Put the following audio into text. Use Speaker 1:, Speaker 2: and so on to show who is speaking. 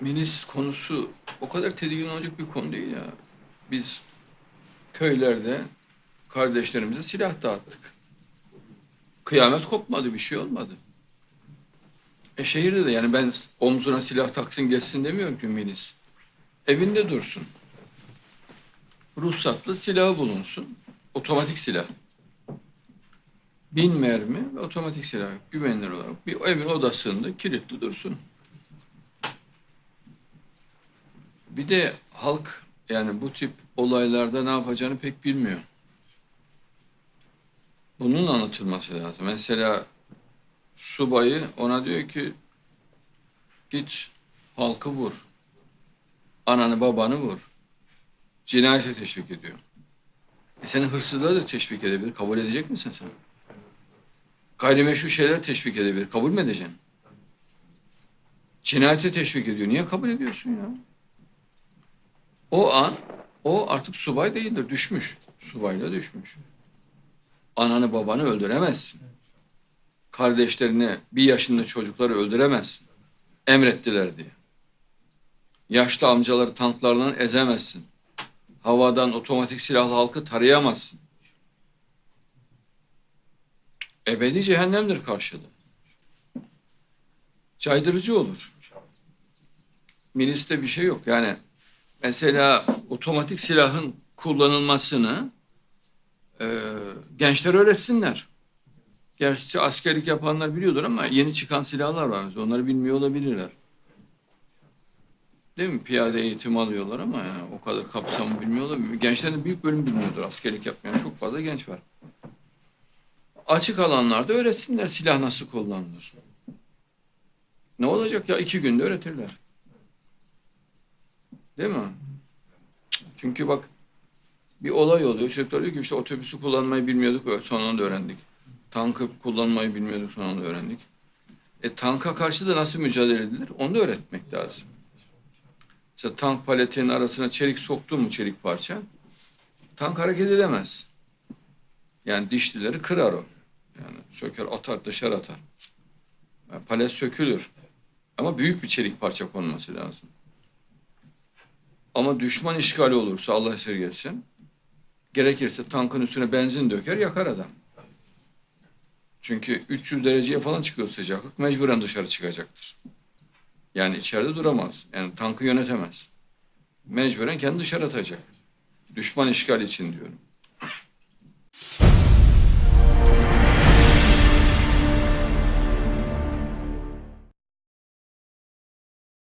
Speaker 1: milis konusu o kadar tedirgin olacak bir konu değil ya. Biz köylerde kardeşlerimize silah dağıttık. Kıyamet kopmadı, bir şey olmadı. E şehirde de yani ben omzuna silah taksın geçsin demiyorum ki milis. Evinde dursun. Ruhsatlı silahı bulunsun. Otomatik silah. Bin mermi ve otomatik silah güvenilir olarak bir evin odasında kilitli dursun. Bir de halk yani bu tip olaylarda ne yapacağını pek bilmiyor. Bunun anlatılması lazım. Mesela subayı ona diyor ki git halkı vur. Ananı babanı vur. Cinayete teşvik ediyor. E seni hırsızlığa da teşvik edebilir. Kabul edecek misin sen? Gayrimeşru şeyler teşvik edebilir. Kabul mü edeceksin? Cinayete teşvik ediyor. Niye kabul ediyorsun ya? O an o artık subay değildir. Düşmüş. Subayla düşmüş. Ananı babanı öldüremezsin. Kardeşlerini, bir yaşında çocukları öldüremezsin. Emrettiler diye. Yaşlı amcaları tanklarla ezemezsin. Havadan otomatik silahlı halkı tarayamazsın. Ebedi cehennemdir karşılığı. Caydırıcı olur. Miliste bir şey yok. Yani mesela otomatik silahın kullanılmasını e, gençler öğretsinler. Gerçi askerlik yapanlar biliyordur ama yeni çıkan silahlar var. mesela. Onları bilmiyor olabilirler. Değil mi? Piyade eğitim alıyorlar ama yani o kadar kapsamı bilmiyor olabilir. Gençlerin büyük bölüm bilmiyordur. Askerlik yapmayan çok fazla genç var. Açık alanlarda öğretsinler silah nasıl kullanılır. Ne olacak ya? iki günde öğretirler. Değil mi? Çünkü bak bir olay oluyor. Çocuklar diyor ki işte otobüsü kullanmayı bilmiyorduk. Sonunda öğrendik. Tankı kullanmayı bilmiyorduk. Sonunda öğrendik. E tanka karşı da nasıl mücadele edilir? Onu da öğretmek lazım. Mesela tank paletinin arasına çelik soktun mu çelik parça? Tank hareket edemez. Yani dişlileri kırar o. Yani söker atar dışarı atar. Yani palet sökülür. Ama büyük bir çelik parça konması lazım. Ama düşman işgali olursa Allah esirgesin. Gerekirse tankın üstüne benzin döker yakar adam. Çünkü 300 dereceye falan çıkıyor sıcaklık. Mecburen dışarı çıkacaktır. Yani içeride duramaz. Yani tankı yönetemez. Mecburen kendi dışarı atacak. Düşman işgal için diyorum.